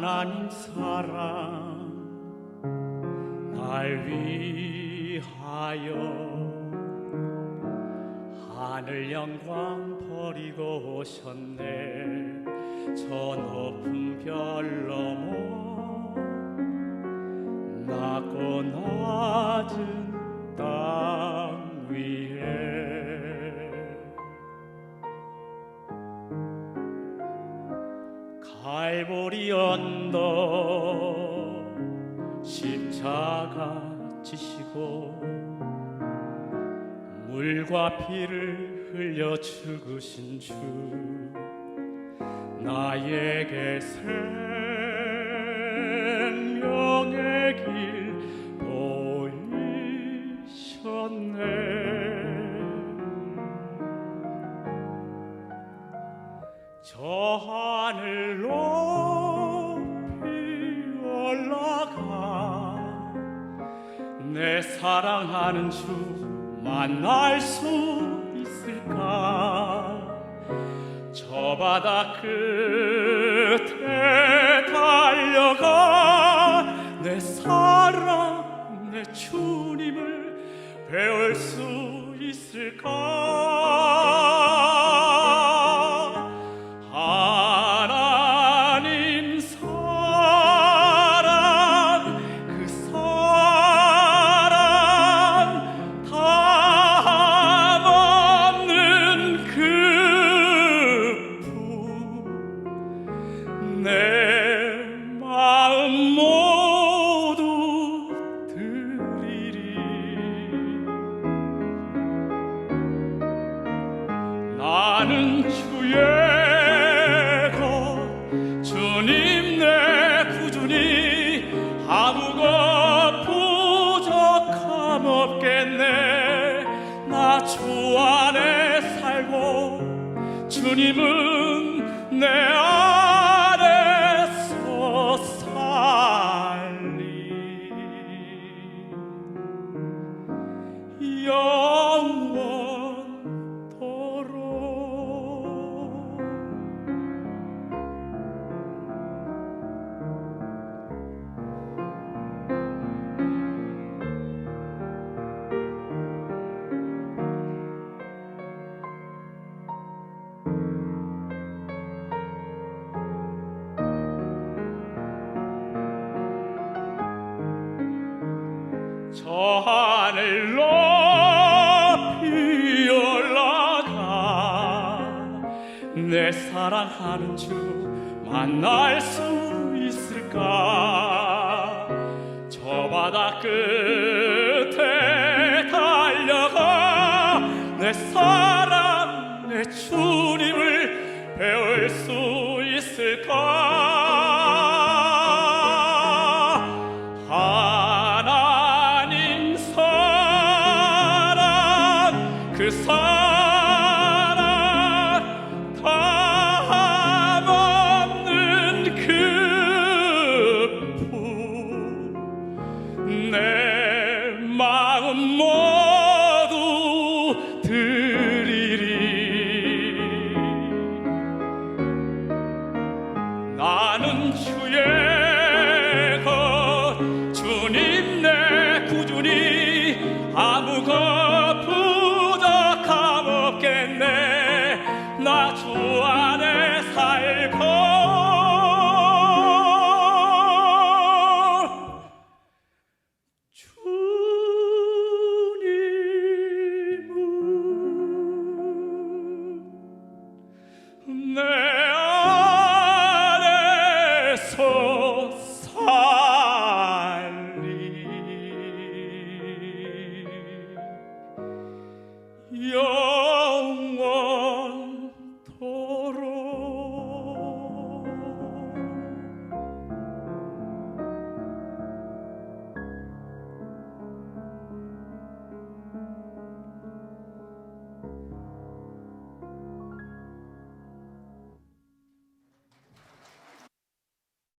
하나님 사랑 날 위하여 하늘 영광 버리고 오셨네. 저 높은 별 넘어 낮고 낮은 땅 갈보리 언덕 십자가 지시고 물과 피를 흘려 죽으신 주 나에게 생명의 길 보이셨네 내 사랑하는 주 만날 수 있을까? 저 바다 끝에 달려가 내 사랑 내 주님을 배울 수 있을까 나는 주의 것 주님 내 구주니 아무것 부족함 없겠네. 나 주 안에 살고 주님은 내 안에서 살리. 영 저 하늘 높이 올라가 내 사랑하는 주 만날 수 있을까? 저 바다 끝에 달려가 내 사랑 내 주님을 배울 수 있을까 사